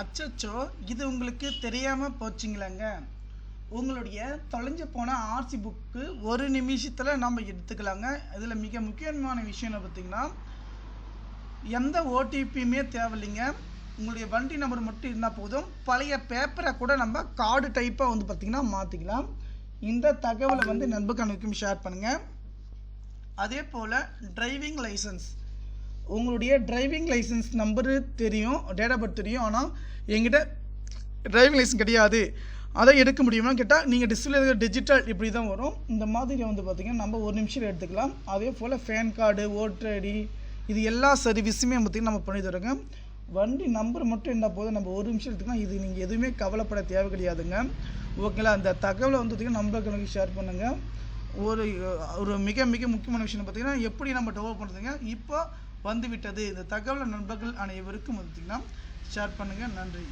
அச்சச்சோ இது உங்களுக்கு தெரியாமல் போச்சுங்களாங்க? உங்களுடைய தொலைஞ்சு போன ஆர்சி புக்கு ஒரு நிமிஷத்தில் நம்ம எடுத்துக்கலாங்க. இதில் மிக முக்கியமான விஷயம் என்ன பார்த்தீங்கன்னா எந்த ஓடிபியுமே தேவையில்லைங்க. உங்களுடைய வண்டி நம்பர் மட்டும் இருந்தால் போதும். பழைய பேப்பரை கூட நம்ம கார்டு டைப்பாக வந்து பார்த்திங்கன்னா மாற்றிக்கலாம் இந்த தகவலை வந்து நண்பர்களுக்கும் ஷேர் பண்ணுங்கள் அதே போல் டிரைவிங் லைசன்ஸ் உங்களுடைய டிரைவிங் லைசன்ஸ் நம்பரு தெரியும் டேட் ஆஃப் பர்த் தெரியும் ஆனால் எங்கிட்ட டிரைவிங் லைசன்ஸ் கிடையாது. அதை எடுக்க முடியுமா கேட்டால் நீங்கள் டிஸ்பிளே டிஜிட்டல் இப்படி தான் வரும். இந்த மாதிரி வந்து பார்த்திங்கன்னா நம்ம ஒரு நிமிஷம் எடுத்துக்கலாம். அதே போல் ஃபேன் கார்டு ஓட்டர் ஐடி இது எல்லா சர்வீஸுமே பார்த்திங்கன்னா நம்ம பண்ணி தருங்க வண்டி நம்பர் மட்டும் இருந்தால் போதும். நம்ம ஒரு நிமிஷம் எடுத்துக்கலாம். இது நீங்கள் எதுவுமே கவலைப்பட தேவை கிடையாதுங்க ஓகேங்களா? அந்த தகவலை வந்து பார்த்திங்கன்னா நம்பர்களுக்கு ஷேர் பண்ணுங்கள் ஒரு ஒரு மிக மிக முக்கியமான விஷயம் பார்த்தீங்கன்னா எப்படி நம்ம டெவலப் பண்ணுறதுங்க இப்போ வந்துவிட்டது. இந்த தகவல் நண்பர்கள் அனைவருக்கும் பார்த்தீங்கன்னா ஷேர் பண்ணுங்கள் நன்றி.